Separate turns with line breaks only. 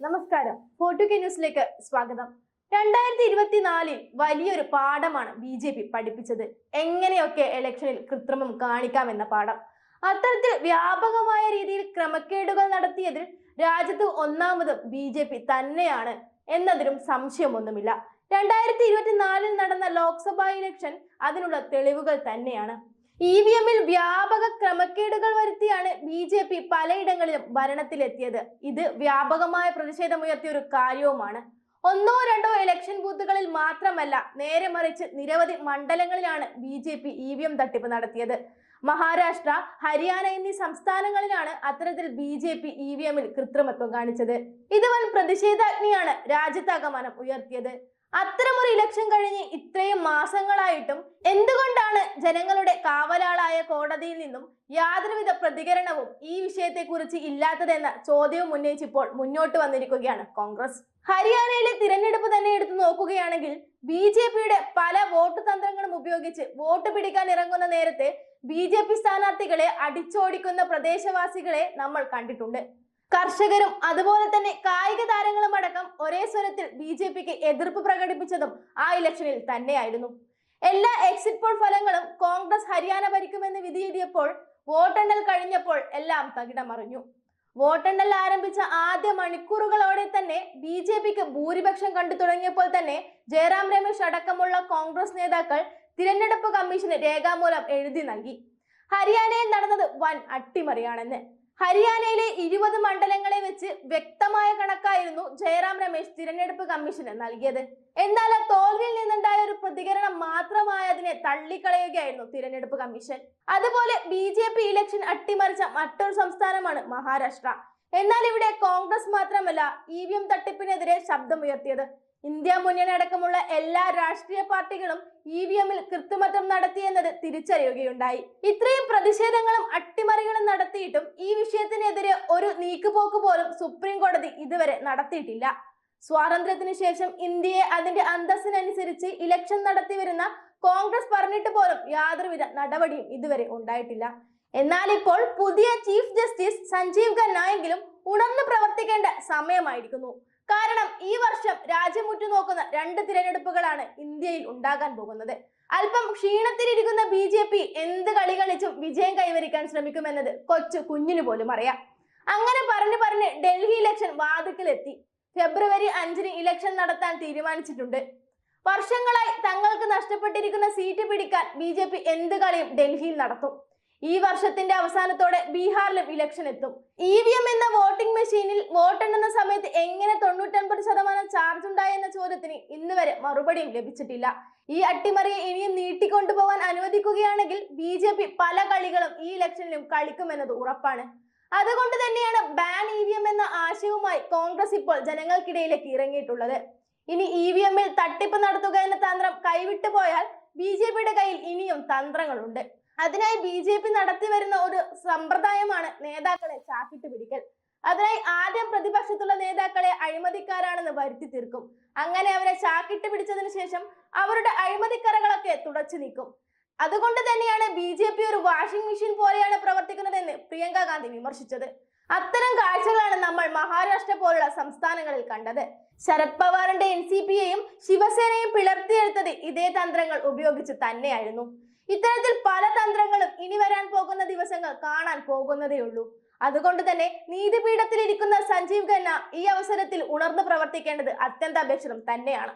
നമസ്കാരം. ഫോർട്ടു കെ ന്യൂസിലേക്ക് സ്വാഗതം. രണ്ടായിരത്തി ഇരുപത്തിനാലിൽ വലിയൊരു പാഠമാണ് ബി ജെ പി പഠിപ്പിച്ചത്. എങ്ങനെയൊക്കെ ഇലക്ഷനിൽ കൃത്രിമം കാണിക്കാമെന്ന പാഠം. അത്തരത്തിൽ വ്യാപകമായ രീതിയിൽ ക്രമക്കേടുകൾ നടത്തിയതിൽ രാജ്യത്ത് ഒന്നാമതും ബി ജെ പി തന്നെയാണ് എന്നതിലും സംശയമൊന്നുമില്ല. രണ്ടായിരത്തി ഇരുപത്തിനാലിൽ നടന്ന ലോക്സഭാ ഇലക്ഷൻ അതിനുള്ള തെളിവുകൾ തന്നെയാണ്. ഇ വി എമ്മിൽ വ്യാപക ക്രമക്കേടുകൾ വരുത്തിയാണ് ബി ജെ പി പലയിടങ്ങളിലും ഭരണത്തിലെത്തിയത്. ഇത് വ്യാപകമായ പ്രതിഷേധമുയർത്തിയ ഒരു കാര്യവുമാണ്. ഒന്നോ രണ്ടോ ഇലക്ഷൻ ബൂത്തുകളിൽ മാത്രമല്ല നേരെ മറിച്ച് നിരവധി മണ്ഡലങ്ങളിലാണ് B J P E V M തട്ടിപ്പ് നടത്തിയത്. മഹാരാഷ്ട്ര ഹരിയാന എന്നീ സംസ്ഥാനങ്ങളിലാണ് അത്തരത്തിൽ B J P E V എമ്മിൽ കൃത്രിമത്വം കാണിച്ചത്. ഇത് വൻ പ്രതിഷേധാഗ്നിയാണ് രാജ്യത്താകമാനം ഉയർത്തിയത്. അത്തരമൊരു ഇലക്ഷൻ കഴിഞ്ഞ് ഇത്രയും മാസങ്ങളായിട്ടും എന്തുകൊണ്ടാണ് ജനങ്ങളുടെ കാവലാളായ കോടതിയിൽ നിന്നും യാതൊരുവിധ പ്രതികരണവും ഈ വിഷയത്തെക്കുറിച്ച് ഇല്ലാത്തതെന്ന ചോദ്യവും ഉന്നയിച്ചിപ്പോൾ മുന്നോട്ട് വന്നിരിക്കുകയാണ് കോൺഗ്രസ്. ഹരിയാനയിലെ തിരഞ്ഞെടുപ്പ് തന്നെ എടുത്തു നോക്കുകയാണെങ്കിൽ ബി ജെ പിയുടെ പല വോട്ട് തന്ത്രങ്ങളും ഉപയോഗിച്ച് വോട്ട് പിടിക്കാൻ ഇറങ്ങുന്ന നേരത്തെ ബി ജെ പി സ്ഥാനാർത്ഥികളെ അടിച്ചോടിക്കുന്ന പ്രദേശവാസികളെ നമ്മൾ കണ്ടിട്ടുണ്ട്. കർഷകരും അതുപോലെ തന്നെ കായിക താരങ്ങളും അടക്കം ഒരേ സ്വരത്തിൽ ബി ജെ പിക്ക് എതിർപ്പ് പ്രകടിപ്പിച്ചതും ആ ഇലക്ഷനിൽ തന്നെയായിരുന്നു. എല്ലാ എക്സിറ്റ് പോൾ ഫലങ്ങളും കോൺഗ്രസ് ഹരിയാന ഭരിക്കുമെന്ന് വിധിയെഴുതിയപ്പോൾ വോട്ടെണ്ണൽ കഴിഞ്ഞപ്പോൾ എല്ലാം തകിടമറിഞ്ഞു. വോട്ടെണ്ണൽ ആരംഭിച്ച ആദ്യ മണിക്കൂറുകളോടെ തന്നെ ബി ജെ പിക്ക് ഭൂരിപക്ഷം കണ്ടു തുടങ്ങിയപ്പോൾ തന്നെ ജയറാം രമേശ് അടക്കമുള്ള കോൺഗ്രസ് നേതാക്കൾ തിരഞ്ഞെടുപ്പ് കമ്മീഷന് രേഖാമൂലം എഴുതി നൽകി. ഹരിയാനയിൽ നടന്നത് വൻ അട്ടിമറിയാണെന്ന്. ഹരിയാനയിലെ ഇരുപത് മണ്ഡലങ്ങളെ വെച്ച് വ്യക്തമായ കണക്കായിരുന്നു ജയറാം രമേശ് തിരഞ്ഞെടുപ്പ് കമ്മീഷന് നൽകിയത്. എന്നാൽ ആ തോൽവിയിൽ നിന്നുണ്ടായ ഒരു പ്രതികരണം മാത്രമായി അതിനെ തള്ളിക്കളയുകയായിരുന്നു തിരഞ്ഞെടുപ്പ് കമ്മീഷൻ. അതുപോലെ ബി ഇലക്ഷൻ അട്ടിമറിച്ച മറ്റൊരു സംസ്ഥാനമാണ് മഹാരാഷ്ട്ര. എന്നാൽ ഇവിടെ കോൺഗ്രസ് മാത്രമല്ല ഇ വി എം തട്ടിപ്പിനെതിരെ ശബ്ദമുയർത്തിയത്. ഇന്ത്യ മുന്നണി അടക്കമുള്ള എല്ലാ രാഷ്ട്രീയ പാർട്ടികളും ഇ വി എമ്മിൽ കൃത്രിമത്വം നടത്തിയെന്നത് തിരിച്ചറിയുകയുണ്ടായി. ഇത്രയും പ്രതിഷേധങ്ങളും അട്ടിമറികളും നടത്തിയിട്ടും ഈ വിഷയത്തിനെതിരെ ഒരു നീക്കുപോക്ക് പോലും സുപ്രീം കോടതി ഇതുവരെ നടത്തിയിട്ടില്ല. സ്വാതന്ത്ര്യത്തിന് ശേഷം ഇന്ത്യയെ അതിന്റെ അന്തസ്സിനനുസരിച്ച് ഇലക്ഷൻ നടത്തി വരുന്ന കോൺഗ്രസ് പറഞ്ഞിട്ട് പോലും യാതൊരുവിധ നടപടിയും ഇതുവരെ ഉണ്ടായിട്ടില്ല. എന്നാൽ ഇപ്പോൾ പുതിയ ചീഫ് ജസ്റ്റിസ് സഞ്ജീവ് ഖന്ന എങ്കിലും ഉണർന്നു പ്രവർത്തിക്കേണ്ട സമയമായിരിക്കുന്നു. കാരണം ഈ വർഷം രാജ്യം ഉറ്റുനോക്കുന്ന രണ്ട് തിരഞ്ഞെടുപ്പുകളാണ് ഇന്ത്യയിൽ ഉണ്ടാകാൻ പോകുന്നത്. അല്പം ക്ഷീണത്തിലിരിക്കുന്ന ബി ജെ പി എന്ത് കളി കളിച്ചും വിജയം കൈവരിക്കാൻ ശ്രമിക്കുമെന്നത് കൊച്ചു കുഞ്ഞിനു പോലും അറിയാം. അങ്ങനെ പറഞ്ഞു പറഞ്ഞ് ഡൽഹി ഇലക്ഷൻ വാതിക്കലെത്തി. ഫെബ്രുവരി അഞ്ചിന് ഇലക്ഷൻ നടത്താൻ തീരുമാനിച്ചിട്ടുണ്ട്. വർഷങ്ങളായി തങ്ങൾക്ക് നഷ്ടപ്പെട്ടിരിക്കുന്ന സീറ്റ് പിടിക്കാൻ ബി ജെ പി എന്ത് കളിയും ഡൽഹിയിൽ നടത്തും. ഈ വർഷത്തിന്റെ അവസാനത്തോടെ ബീഹാറിലും ഇലക്ഷൻ എത്തും. ഇ വി എം എന്ന വോട്ടിംഗ് മെഷീനിൽ വോട്ടെണ്ണുന്ന സമയത്ത് എങ്ങനെ തൊണ്ണൂറ്റൊൻപത് ശതമാനം ചാർജ് ഉണ്ടായി എന്ന ചോദ്യത്തിന് ഇന്ന് വരെ മറുപടിയും ലഭിച്ചിട്ടില്ല. ഈ അട്ടിമറിയെ ഇനിയും നീട്ടിക്കൊണ്ടുപോകാൻ അനുവദിക്കുകയാണെങ്കിൽ ബി ജെ പി പല കളികളും ഈ ഇലക്ഷനിലും കളിക്കുമെന്നത് ഉറപ്പാണ്. അതുകൊണ്ട് തന്നെയാണ് ബാൻ ഇ വി എം എന്ന ആശയവുമായി കോൺഗ്രസ് ഇപ്പോൾ ജനങ്ങൾക്കിടയിലേക്ക് ഇറങ്ങിയിട്ടുള്ളത്. ഇനി ഇ വി എമ്മിൽ തട്ടിപ്പ് നടത്തുക എന്ന തന്ത്രം കൈവിട്ടു പോയാൽ ബി ജെ പിയുടെ കയ്യിൽ ഇനിയും തന്ത്രങ്ങളുണ്ട്. അതിനായി ബി ജെ പി നടത്തി വരുന്ന ഒരു സമ്പ്രദായമാണ് നേതാക്കളെ ചാക്കിട്ട് പിടിക്കൽ. അതിനായി ആദ്യം പ്രതിപക്ഷത്തുള്ള നേതാക്കളെ അഴിമതിക്കാരാണെന്ന് വരുത്തി തീർക്കും. അങ്ങനെ അവരെ ചാക്കിട്ട് പിടിച്ചതിന് ശേഷം അവരുടെ അഴിമതിക്കറകളൊക്കെ തുടച്ചു നീക്കും. അതുകൊണ്ട് തന്നെയാണ് ബി ജെ പി ഒരു വാഷിംഗ് മെഷീൻ പോലെയാണ് പ്രവർത്തിക്കുന്നതെന്ന് പ്രിയങ്ക ഗാന്ധി വിമർശിച്ചത്. അത്തരം കാഴ്ചകളാണ് നമ്മൾ മഹാരാഷ്ട്ര പോലുള്ള സംസ്ഥാനങ്ങളിൽ കണ്ടത്. ശരത് പവാറിന്റെ എൻ സി പിയെയും ശിവസേനയും പിളർത്തിയെടുത്തത് ഇതേ തന്ത്രങ്ങൾ ഉപയോഗിച്ച് തന്നെയായിരുന്നു. ഇത്തരത്തിൽ പല തന്ത്രങ്ങളും ഇനി വരാൻ പോകുന്ന ദിവസങ്ങൾ കാണാൻ പോകുന്നതേയുള്ളൂ അതുകൊണ്ട് തന്നെ നീതിപീഠത്തിലിരിക്കുന്ന സഞ്ജീവ് ഖന്ന ഈ അവസരത്തിൽ ഉണർന്നു പ്രവർത്തിക്കേണ്ടത് അത്യന്താപേക്ഷിതം തന്നെയാണ്.